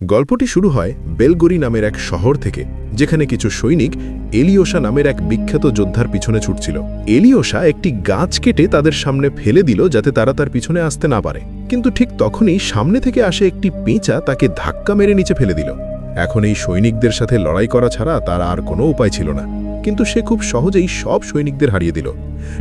গল্পটি শুরু হয় বেলগরি নামের এক শহর থেকে, যেখানে কিছু সৈনিক এলিওসা নামের এক বিখ্যাত যোদ্ধার পিছনে ছুটছিল। এলিওসা একটি গাছ কেটে তাদের সামনে ফেলে দিল যাতে তারা তার পিছনে আসতে না পারে। কিন্তু ঠিক তখনই সামনে থেকে আসে একটি পেঁচা তাকে ধাক্কা মেরে নিচে ফেলে দিল। এখন এই সৈনিকদের সাথে লড়াই করা ছাড়া তার আর কোনো উপায় ছিল না। কিন্তু সে খুব সহজেই সব সৈনিকদের হারিয়ে দিল।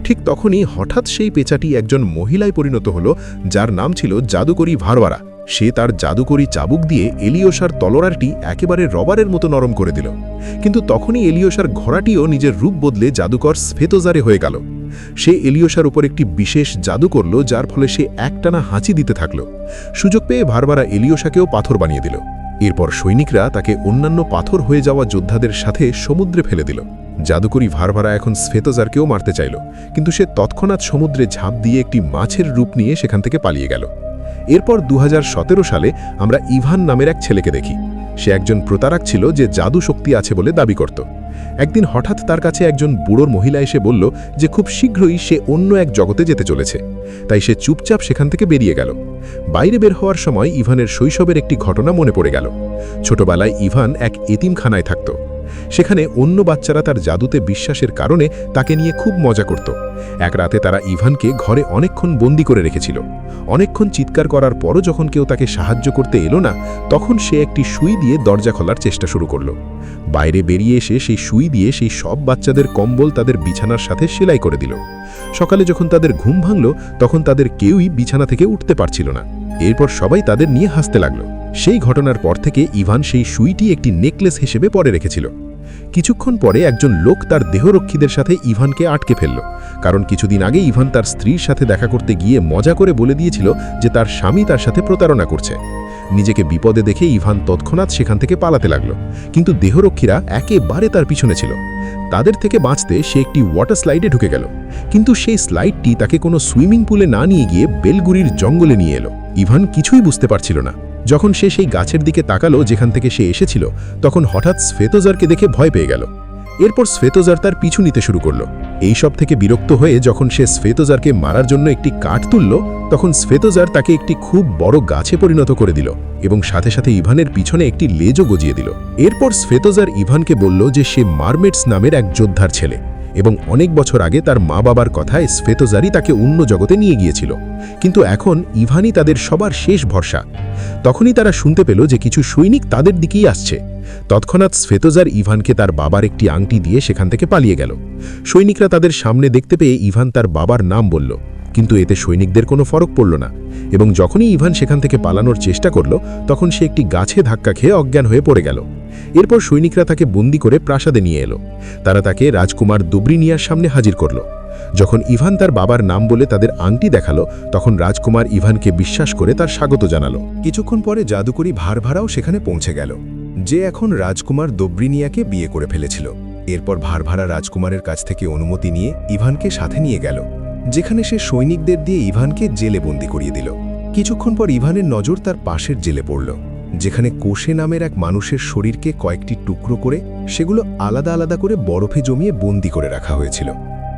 ঠিক তখনই হঠাৎ সেই পেঁচাটি একজন মহিলায় পরিণত হল, যার নাম ছিল জাদুকরী ভারবারা সে তার জাদুকরী চাবুক দিয়ে এলিওসার তলোয়ারটি একেবারে রবারের মতো নরম করে দিল। কিন্তু তখনই এলিওসার ঘোড়াটিও নিজের রূপ বদলে জাদুকর স্ফেতজারে হয়ে গেল। সে এলিওসার উপর একটি বিশেষ জাদু করল, যার ফলে সে একটানা হাঁচি দিতে থাকল। সুযোগ পেয়ে ভারবারা এলিওসাকেও পাথর বানিয়ে দিল। এরপর সৈনিকরা তাকে অন্যান্য পাথর হয়ে যাওয়া যোদ্ধাদের সাথে সমুদ্রে ফেলে দিল। জাদুকরী ভারভারা এখন স্ফেতজারকেও মারতে চাইল, কিন্তু সে তৎক্ষণাৎ সমুদ্রে ঝাঁপ দিয়ে একটি মাছের রূপ নিয়ে সেখান থেকে পালিয়ে গেল। এরপর দু হাজার সতেরো সালে আমরা ইভান নামের এক ছেলেকে দেখি। সে একজন প্রতারক ছিল যে জাদু শক্তি আছে বলে দাবি করত। একদিন হঠাৎ তার কাছে একজন বুড়োর মহিলা এসে বলল যে খুব শীঘ্রই সে অন্য এক জগতে যেতে চলেছে। তাই সে চুপচাপ সেখান থেকে বেরিয়ে গেল। বাইরে বের হওয়ার সময় ইভানের শৈশবের একটি ঘটনা মনে পড়ে গেল। ছোটবেলায় ইভান এক এতিমখানায় থাকত। সেখানে অন্য বাচ্চারা তার জাদুতে বিশ্বাসের কারণে তাকে নিয়ে খুব মজা করত। এক রাতে তারা ইভানকে ঘরে অনেকক্ষণ বন্দি করে রেখেছিল। অনেকক্ষণ চিৎকার করার পরও যখন কেউ তাকে সাহায্য করতে এলো না, তখন সে একটি সুই দিয়ে দরজা খোলার চেষ্টা শুরু করল। বাইরে বেরিয়ে এসে সেই সুই দিয়ে সেই সব বাচ্চাদের কম্বল তাদের বিছানার সাথে সেলাই করে দিল। সকালে যখন তাদের ঘুম ভাঙল, তখন তাদের কেউই বিছানা থেকে উঠতে পারছিল না। এরপর সবাই তাদের নিয়ে হাসতে লাগল। সেই ঘটনার পর থেকে ইভান সেই সুইটি একটি নেকলেস হিসেবে পরে রেখেছিল। কিছুক্ষণ পরে একজন লোক তার দেহরক্ষীদের সাথে ইভানকে আটকে ফেলল। কারণ কিছুদিন আগে ইভান তার স্ত্রীর সাথে দেখা করতে গিয়ে মজা করে বলে দিয়েছিল যে তার স্বামী তার সাথে প্রতারণা করছে। নিজেকে বিপদে দেখে ইভান তৎক্ষণাৎ সেখান থেকে পালাতে লাগল। কিন্তু দেহরক্ষীরা একেবারে তার পিছনে ছিল। তাদের থেকে বাঁচতে সে একটি ওয়াটার স্লাইডে ঢুকে গেল। কিন্তু সেই স্লাইডটি তাকে কোনো সুইমিং পুলে না নিয়ে গিয়ে বেলগুড়ির জঙ্গলে নিয়ে এলো। ইভান কিছুই বুঝতে পারছিল না। যখন সে সেই গাছের দিকে তাকালো যেখান থেকে সে এসেছিল, তখন হঠাৎ শ্বেতজারকে দেখে ভয় পেয়ে গেল। এরপর শ্বেতজার তার পিছু নিতে শুরু করল। এইসব থেকে বিরক্ত হয়ে যখন সে শ্বেতজারকে মারার জন্য একটি কাঠ তুলল, তখন শ্বেতজার তাকে একটি খুব বড় গাছে পরিণত করে দিল এবং সাথে সাথে ইভানের পিছনে একটি লেজও গজিয়ে দিল। এরপর শ্বেতজার ইভানকে বলল যে সে মারমেটস নামের এক যোদ্ধার ছেলে। এবং অনেক বছর আগে তার মা বাবার কথায় স্ফেতজারি তাকে অন্য জগতে নিয়ে গিয়েছিল। কিন্তু এখন ইভানই তাদের সবার শেষ ভরসা। তখনই তারা শুনতে পেল যে কিছু সৈনিক তাদের দিকেই আসছে। তৎক্ষণাৎ স্ফেতজার ইভানকে তার বাবার একটি আংটি দিয়ে সেখান থেকে পালিয়ে গেল। সৈনিকরা তাদের সামনে দেখতে পেয়ে ইভান তার বাবার নাম বলল। কিন্তু এতে সৈনিকদের কোনো ফরক পড়ল না এবং যখনই ইভান সেখান থেকে পালানোর চেষ্টা করল, তখন সে একটি গাছে ধাক্কা খেয়ে অজ্ঞান হয়ে পড়ে গেল। এরপর সৈনিকরা তাকে বন্দি করে প্রাসাদে নিয়ে এলো। তারা তাকে রাজকুমার দুব্রিনিয়ার সামনে হাজির করল। যখন ইভান তার বাবার নাম বলে তাদের আংটি দেখাল, তখন রাজকুমার ইভানকে বিশ্বাস করে তার স্বাগত জানালো। কিছুক্ষণ পরে জাদুকরি ভারভারাও সেখানে পৌঁছে গেল। যে এখন রাজকুমার দোব্রিনিয়াকে বিয়ে করে ফেলেছিল। এরপর ভারভারা রাজকুমারের কাছ থেকে অনুমতি নিয়ে ইভানকে সাথে নিয়ে গেল। যেখানে সে সৈনিকদের দিয়ে ইভানকে জেলে বন্দি করিয়ে দিল। কিছুক্ষণ পর ইভানের নজর তার পাশের জেলে পড়ল, যেখানে কোষে নামের এক মানুষের শরীরকে কয়েকটি টুকরো করে সেগুলো আলাদা আলাদা করে বরফে জমিয়ে বন্দি করে রাখা হয়েছিল।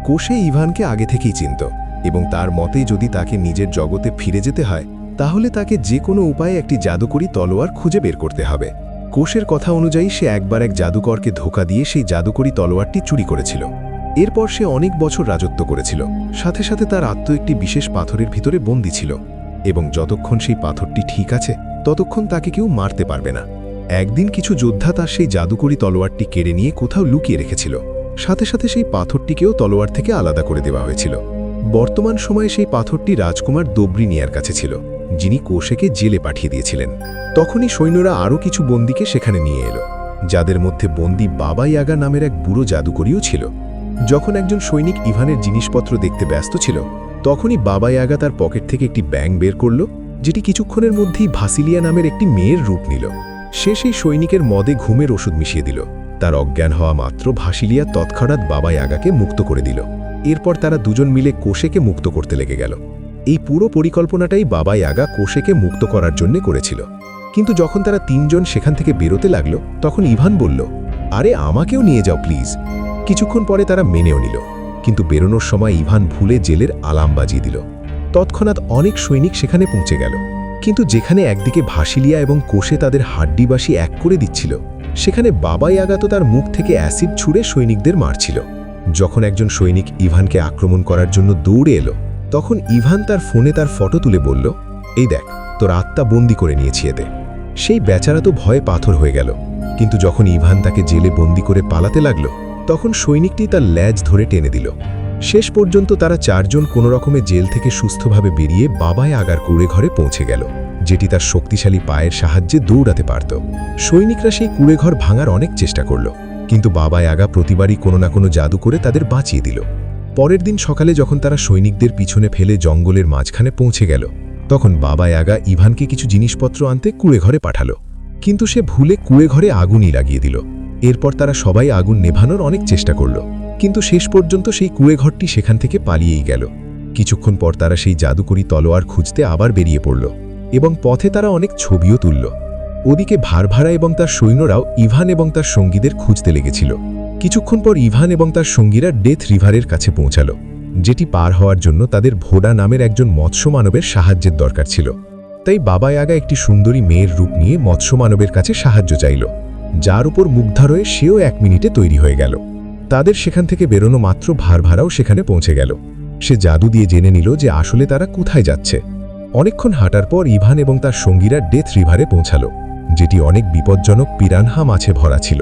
কোষে ইভানকে আগে থেকেই চিনত এবং তার মতে যদি তাকে নিজের জগতে ফিরে যেতে হয়, তাহলে তাকে যে কোনো উপায়ে একটি জাদুকরি তলোয়ার খুঁজে বের করতে হবে। কোষের কথা অনুযায়ী সে একবার এক জাদুকরকে ধোকা দিয়ে সেই জাদুকরি তলোয়ারটি চুরি করেছিল। এরপর সে অনেক বছর রাজত্ব করেছিল। সাথে সাথে তার আত্ম একটি বিশেষ পাথরের ভিতরে বন্দী ছিল এবং যতক্ষণ সেই পাথরটি ঠিক আছে, ততক্ষণ তাকে কেউ মারতে পারবে না। একদিন কিছু যোদ্ধা তার সেই জাদুকরি তলোয়ারটি কেড়ে নিয়ে কোথাও লুকিয়ে রেখেছিল। সাথে সাথে সেই পাথরটিকেও তলোয়ার থেকে আলাদা করে দেওয়া হয়েছিল। বর্তমান সময়ে সেই পাথরটি রাজকুমার দোব্রিনিয়ার কাছে ছিল, যিনি কোষেকে জেলে পাঠিয়ে দিয়েছিলেন। তখনই সৈন্যরা আরও কিছু বন্দিকে সেখানে নিয়ে এলো, যাদের মধ্যে বন্দি বাবা ইয়াগা নামের এক বুড়ো জাদুকরিও ছিল। যখন একজন সৈনিক ইভানের জিনিসপত্র দেখতে ব্যস্ত ছিল, তখনই বাবা ইয়াগা তার পকেট থেকে একটি ব্যাং বের করল, যেটি কিছুক্ষণের মধ্যেই ভাসিলিয়া নামের একটি মেয়ের রূপ নিল। সে সেই সৈনিকের মদে ঘুমের ওষুধ মিশিয়ে দিল। তার অজ্ঞান হওয়া মাত্র ভাসিলিয়া তৎক্ষণাৎ বাবা ইয়াগাকে মুক্ত করে দিল। এরপর তারা দুজন মিলে কোষেকে মুক্ত করতে লেগে গেল। এই পুরো পরিকল্পনাটাই বাবা ইয়াগা কোষেকে মুক্ত করার জন্য করেছিল। কিন্তু যখন তারা তিনজন সেখান থেকে বেরোতে লাগল, তখন ইভান বলল, আরে, আমাকেও নিয়ে যাও, প্লিজ। কিছুক্ষণ পরে তারা মেনেও নিল, কিন্তু বেরোনোর সময় ইভান ভুলে জেলের আলাম বাজিয়ে দিল। তৎক্ষণাৎ অনেক সৈনিক সেখানে পৌঁছে গেল, কিন্তু যেখানে একদিকে ভাসিলিয়া এবং কোষে তাদের হাড্ডিবাসী এক করে দিচ্ছিল, সেখানে বাবাই আগাতো তার মুখ থেকে অ্যাসিড ছুঁড়ে সৈনিকদের মারছিল। যখন একজন সৈনিক ইভানকে আক্রমণ করার জন্য দৌড়ে এলো, তখন ইভান তার ফোনে তার ফটো তুলে বলল, এই দেখ, তোর আত্মা বন্দি করে নিয়েছি এতে। সেই বেচারা তো ভয়ে পাথর হয়ে গেল, কিন্তু যখন ইভান তাকে জেলে বন্দি করে পালাতে লাগল তখন সৈনিকটি তার ল্যাজ ধরে টেনে দিল। শেষ পর্যন্ত তারা চারজন কোনো রকমে জেল থেকে সুস্থভাবে বেরিয়ে বাবায় আগার কুড়ে ঘরে পৌঁছে গেল, যেটি তার শক্তিশালী পায়ের সাহায্যে দৌড়াতে পারত। সৈনিকরা সেই কুড়ে ঘর ভাঙার অনেক চেষ্টা করল, কিন্তু বাবায় আগা প্রতিবারই কোনো না কোনো জাদু করে তাদের বাঁচিয়ে দিল। পরের দিন সকালে যখন তারা সৈনিকদের পিছনে ফেলে জঙ্গলের মাঝখানে পৌঁছে গেল, তখন বাবায় আগা ইভানকে কিছু জিনিসপত্র আনতে কুড়ে ঘরে পাঠালো। কিন্তু সে ভুলে কুড়ে ঘরে আগুনই লাগিয়ে দিল। এরপর তারা সবাই আগুন নেভানোর অনেক চেষ্টা করল। কিন্তু শেষ পর্যন্ত সেই কুড়ে ঘরটি সেখান থেকে পালিয়েই গেল। কিছুক্ষণ পর তারা সেই জাদুকরি তলোয়ার খুঁজতে আবার বেরিয়ে পড়ল এবং পথে তারা অনেক ছবিও তুলল। ওদিকে ভারভারা এবং তার সৈন্যরাও ইভান এবং তার সঙ্গীদের খুঁজতে লেগেছিল। কিছুক্ষণ পর ইভান এবং তার সঙ্গীরা ডেথ রিভারের কাছে পৌঁছালো, যেটি পার হওয়ার জন্য তাদের ভোডা নামের একজন মৎস্য মানবের সাহায্যের দরকার ছিল। তাই বাবা আগা একটি সুন্দরী মেয়ের রূপ নিয়ে মৎস্য মানবের কাছে সাহায্য চাইল। যার উপর মুগ্ধা রয়ে সেও এক মিনিটে তৈরি হয়ে গেল। তাদের সেখান থেকে বেরোনো মাত্র ভার ভাড়াও সেখানে পৌঁছে গেল। সে জাদু দিয়ে জেনে নিল যে আসলে তারা কোথায় যাচ্ছে। অনেকক্ষণ হাঁটার পর ইভান এবং তার সঙ্গীরা ডেথ রিভারে পৌঁছালো, যেটি অনেক বিপজ্জনক পিরানহা মাছে ভরা ছিল।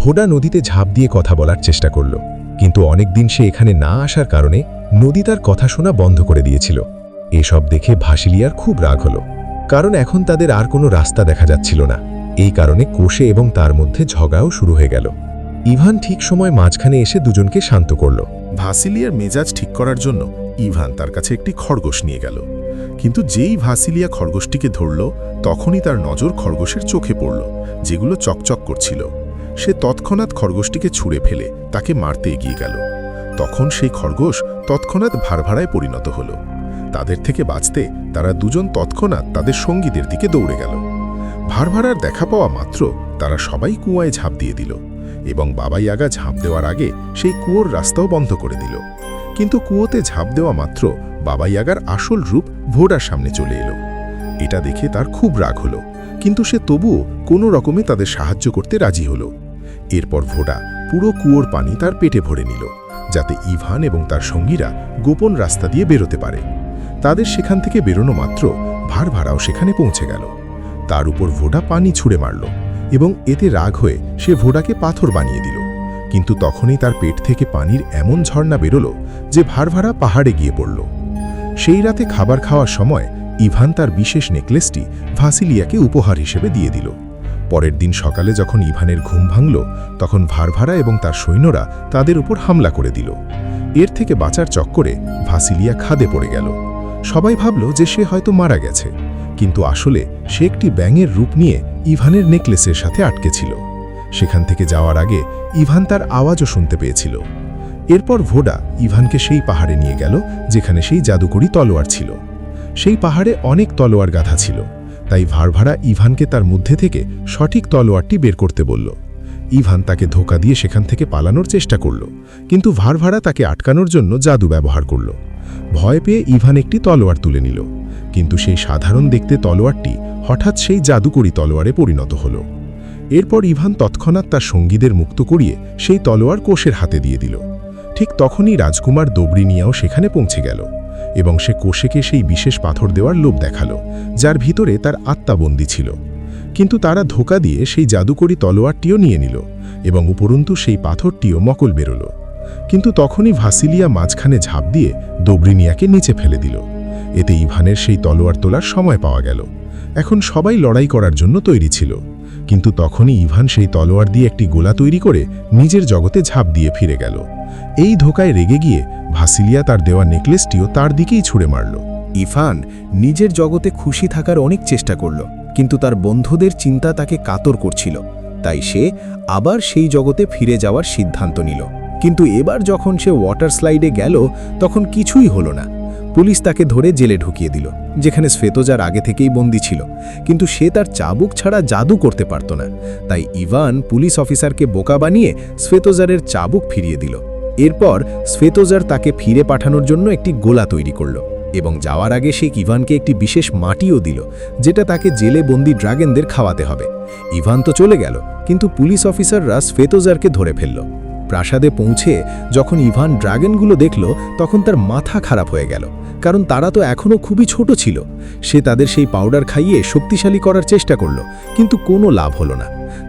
ভোডা নদীতে ঝাঁপ দিয়ে কথা বলার চেষ্টা করল, কিন্তু অনেকদিন সে এখানে না আসার কারণে নদী তার কথা শোনা বন্ধ করে দিয়েছিল। এসব দেখে ভাসিলিয়ার খুব রাগ হলো, কারণ এখন তাদের আর কোনো রাস্তা দেখা যাচ্ছিল না। এই কারণে কোষে এবং তার মধ্যে ঝগাও শুরু হয়ে গেল। ইভান ঠিক সময় মাঝখানে এসে দুজনকে শান্ত করল। ভাসিলিয়ার মেজাজ ঠিক করার জন্য ইভান তার কাছে একটি খরগোশ নিয়ে গেল। কিন্তু যেই ভাসিলিয়া খরগোশটিকে ধরল, তখনই তার নজর খরগোশের চোখে পড়ল, যেগুলো চকচক করছিল। সে তৎক্ষণাৎ খরগোশটিকে ছুঁড়ে ফেলে তাকে মারতে এগিয়ে গেল। তখন সেই খরগোশ তৎক্ষণাৎ ভারভাড়ায় পরিণত হল। তাদের থেকে বাঁচতে তারা দুজন তৎক্ষণাৎ তাদের সঙ্গীদের দিকে দৌড়ে গেল। ভারভাড়ার দেখা পাওয়া মাত্র তারা সবাই কুয়ায় ঝাঁপ দিয়ে দিল এবং বাবাই আগা ঝাঁপ দেওয়ার আগে সেই কুয়োর রাস্তাও বন্ধ করে দিল। কিন্তু কুয়োতে ঝাঁপ দেওয়া মাত্র বাবাই আগার আসল রূপ ভোডার সামনে চলে এলো। এটা দেখে তার খুব রাগ হলো, কিন্তু সে তবুও কোনো রকমে তাদের সাহায্য করতে রাজি হলো। এরপর ভোডা পুরো কুয়োর পানি তার পেটে ভরে নিল, যাতে ইভান এবং তার সঙ্গীরা গোপন রাস্তা দিয়ে বেরোতে পারে। তাদের সেখান থেকে বেরোনো মাত্র ভার ভাড়াও সেখানে পৌঁছে গেল। তার উপর ভোডা পানি ছুঁড়ে মারল এবং এতে রাগ হয়ে সে ভোডাকে পাথর বানিয়ে দিল। কিন্তু তখনই তার পেট থেকে পানির এমন ঝর্ণা বেরোলো যে ভারভারা পাহাড়ে গিয়ে পড়ল। সেই রাতে খাবার খাওয়ার সময় ইভান তার বিশেষ নেকলেসটি ভাসিলিয়াকে উপহার হিসেবে দিয়ে দিল। পরের দিন সকালে যখন ইভানের ঘুম ভাঙল, তখন ভারভারা এবং তার সৈন্যরা তাদের উপর হামলা করে দিল। এর থেকে বাঁচার চক্করে ভাসিলিয়া খাদে পড়ে গেল। সবাই ভাবল যে সে হয়তো মারা গেছে। কিন্তু আসলে সে একটি ব্যাঙের রূপ নিয়ে ইভানের নেকলেসের সাথে আটকে ছিল। সেখান থেকে যাওয়ার আগে ইভান তার আওয়াজও শুনতে পেয়েছিল। এরপর ভোডা ইভানকে সেই পাহাড়ে নিয়ে গেল, যেখানে সেই জাদুকরি তলোয়ার ছিল। সেই পাহাড়ে অনেক তলোয়ার গাথা ছিল। তাই ভারভারা ইভানকে তার মধ্যে থেকে সঠিক তলোয়ারটি বের করতে বলল। ইভান তাকে ধোকা দিয়ে সেখান থেকে পালানোর চেষ্টা করল, কিন্তু ভারভারা তাকে আটকানোর জন্য জাদু ব্যবহার করল। ভয় পেয়ে ইভান একটি তলোয়ার তুলে নিল। কিন্তু সেই সাধারণ দেখতে তলোয়ারটি হঠাৎ সেই জাদুকরি তলোয়ারে পরিণত হল। এরপর ইভান তৎক্ষণাৎ তার সঙ্গীদের মুক্ত করিয়ে সেই তলোয়ার কোষের হাতে দিয়ে দিল। ঠিক তখনই রাজকুমার দবরিনিয়াও সেখানে পৌঁছে গেল এবং সে কোষেকে সেই বিশেষ পাথর দেওয়ার লোভ দেখাল, যার ভিতরে তার আত্মাবন্দী ছিল। কিন্তু তারা ধোকা দিয়ে সেই জাদুকরি তলোয়ারটিও নিয়ে নিল এবং উপরন্তু সেই পাথরটিও মকল বেরোল। কিন্তু তখনই ভাসিলিয়া মাঝখানে ঝাঁপ দিয়ে দবরিনিয়াকে নিচে ফেলে দিল। এতে ইভানের সেই তলোয়ার তোলার সময় পাওয়া গেল। এখন সবাই লড়াই করার জন্য তৈরি ছিল। কিন্তু তখনই ইভান সেই তলোয়ার দিয়ে একটি গোলা তৈরি করে নিজের জগতে ঝাঁপ দিয়ে ফিরে গেল। এই ধোকায় রেগে গিয়ে ভাসিলিয়া তার দেওয়া নেকলেসটিও তার দিকেই ছুঁড়ে মারল। ইফান নিজের জগতে খুশি থাকার অনেক চেষ্টা করল, কিন্তু তার বন্ধুদের চিন্তা তাকে কাতর করছিল। তাই সে আবার সেই জগতে ফিরে যাওয়ার সিদ্ধান্ত নিল। কিন্তু এবার যখন সে ওয়াটার স্লাইডে গেল, তখন কিছুই হলো না। পুলিশ তাকে ধরে জেলে ঢুকিয়ে দিল, যেখানে শ্বেতজার আগে থেকেই বন্দি ছিল। কিন্তু সে তার চাবুক ছাড়া জাদু করতে পারত না। তাই ইভান পুলিশ অফিসারকে বোকা বানিয়ে শ্বেতজারের চাবুক ফিরিয়ে দিল। এরপর শ্বেতজার তাকে ফিরে পাঠানোর জন্য একটি গোলা তৈরি করল এবং যাওয়ার আগে সে ইভানকে একটি বিশেষ মাটিও দিল, যেটা তাকে জেলে বন্দি ড্রাগেনদের খাওয়াতে হবে। ইভান তো চলে গেল, কিন্তু পুলিশ অফিসাররা স্ফেতোজারকে ধরে ফেলল। প্রাসাদে পৌঁছে যখন ইভান ড্রাগনগুলো দেখল, তখন তার মাথা খারাপ হয়ে গেল, কারণ তারা তো এখনও খুবই ছোট ছিল। সে তাদের সেই পাউডার খাইয়ে শক্তিশালী করার চেষ্টা করল, কিন্তু কোনো লাভ হলো না।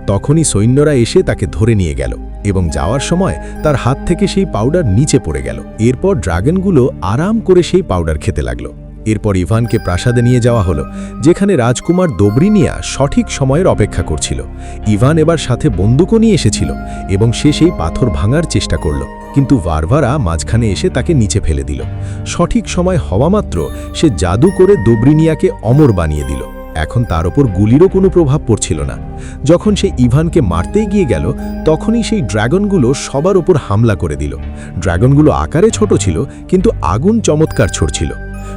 তখনই সৈন্যরা এসে তাকে ধরে নিয়ে গেল এবং যাওয়ার সময় তার হাত থেকে সেই পাউডার নিচে পড়ে গেল। এরপর ড্রাগনগুলো আরাম করে সেই পাউডার খেতে লাগল। এরপর ইভানকে প্রাসাদে নিয়ে যাওয়া হলো, যেখানে রাজকুমার দোবরিনিয়া সঠিক সময়ের অপেক্ষা করছিল। ইভান এবার সাথে বন্দুকও নিয়ে এসেছিল এবং সে সেই পাথর ভাঙার চেষ্টা করল, কিন্তু ভারভারা মাঝখানে এসে তাকে নিচে ফেলে দিল। সঠিক সময় হওয়া মাত্র সে জাদু করে দোবরিনিয়াকে অমর বানিয়ে দিল। এখন তার ওপর গুলিরও কোনো প্রভাব পড়ছিল না। যখন সে ইভানকে মারতেই গিয়ে গেল, তখনই সেই ড্রাগনগুলো সবার ওপর হামলা করে দিল। ড্রাগনগুলো আকারে ছোট ছিল, কিন্তু আগুন চমৎকার ছড়ছিল।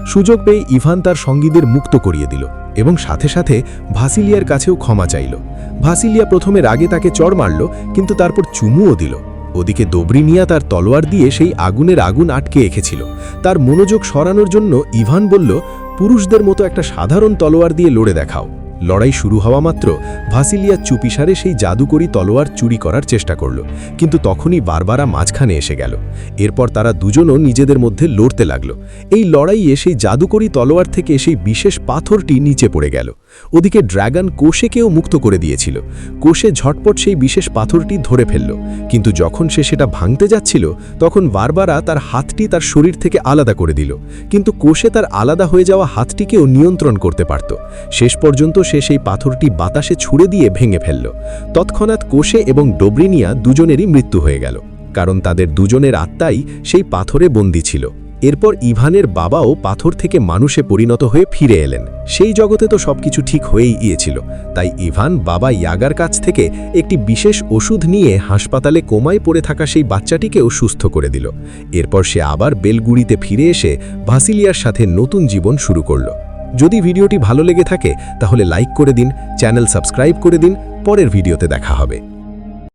সুযোগ পেয়ে ইভান তার সঙ্গীদের মুক্ত করিয়ে দিল এবং সাথে সাথে ভাসিলিয়ার কাছেও ক্ষমা চাইল। ভাসিলিয়া প্রথমে রাগে তাকে চড় মারল, কিন্তু তারপর চুমুও দিল। ওদিকে দোবরিনিয়া তার তলোয়ার দিয়ে সেই আগুনের আগুন আটকে রেখেছিল। তার মনোযোগ সরানোর জন্য ইভান বলল, পুরুষদের মতো একটা সাধারণ তলোয়ার দিয়ে লড়ে দেখাও। লড়াই শুরু হওয়া মাত্র ভাসিলিয়া চুপিসারে সেই জাদুকরি তলোয়ার চুরি করার চেষ্টা করল, কিন্তু তখনই বারবারা মাঝখানে এসে গেল। এরপর তারা দুজনও নিজেদের মধ্যে লড়তে লাগল। এই লড়াইয়ে সেই জাদুকরি তলোয়ার থেকে সেই বিশেষ পাথরটি নিচে পড়ে গেল। ওদিকে ড্র্যাগন কোষেকেও মুক্ত করে দিয়েছিল। কোষে ঝটপট সেই বিশেষ পাথরটি ধরে ফেলল। কিন্তু যখন সে সেটা ভাঙতে যাচ্ছিল, তখন বারবারা তার হাতটি তার শরীর থেকে আলাদা করে দিল। কিন্তু কোষে তার আলাদা হয়ে যাওয়া হাতটিকেও নিয়ন্ত্রণ করতে পারত। শেষ পর্যন্ত সে সেই পাথরটি বাতাসে ছুড়ে দিয়ে ভেঙে ফেলল। তৎক্ষণাৎ কোষে এবং ডোবরিনিয়া দুজনেরই মৃত্যু হয়ে গেল। কারণ তাদের দুজনের আত্মাই সেই পাথরে বন্দী ছিল। এরপর ইভানের বাবাও পাথর থেকে মানুষে পরিণত হয়ে ফিরে এলেন। সেই জগতে তো সবকিছু ঠিক হয়েই গিয়েছিল। তাই ইভান বাবা ইয়াগার কাছ থেকে একটি বিশেষ ওষুধ নিয়ে হাসপাতালে কোমায় পড়ে থাকা সেই বাচ্চাটিকেও সুস্থ করে দিল। এরপর সে আবার বেলগুড়িতে ফিরে এসে ভাসিলিয়ার সাথে নতুন জীবন শুরু করল। যদি ভিডিওটি ভালো লেগে থাকে, তাহলে লাইক করে দিন, চ্যানেল সাবস্ক্রাইব করে দিন, পরের ভিডিওতে দেখা হবে।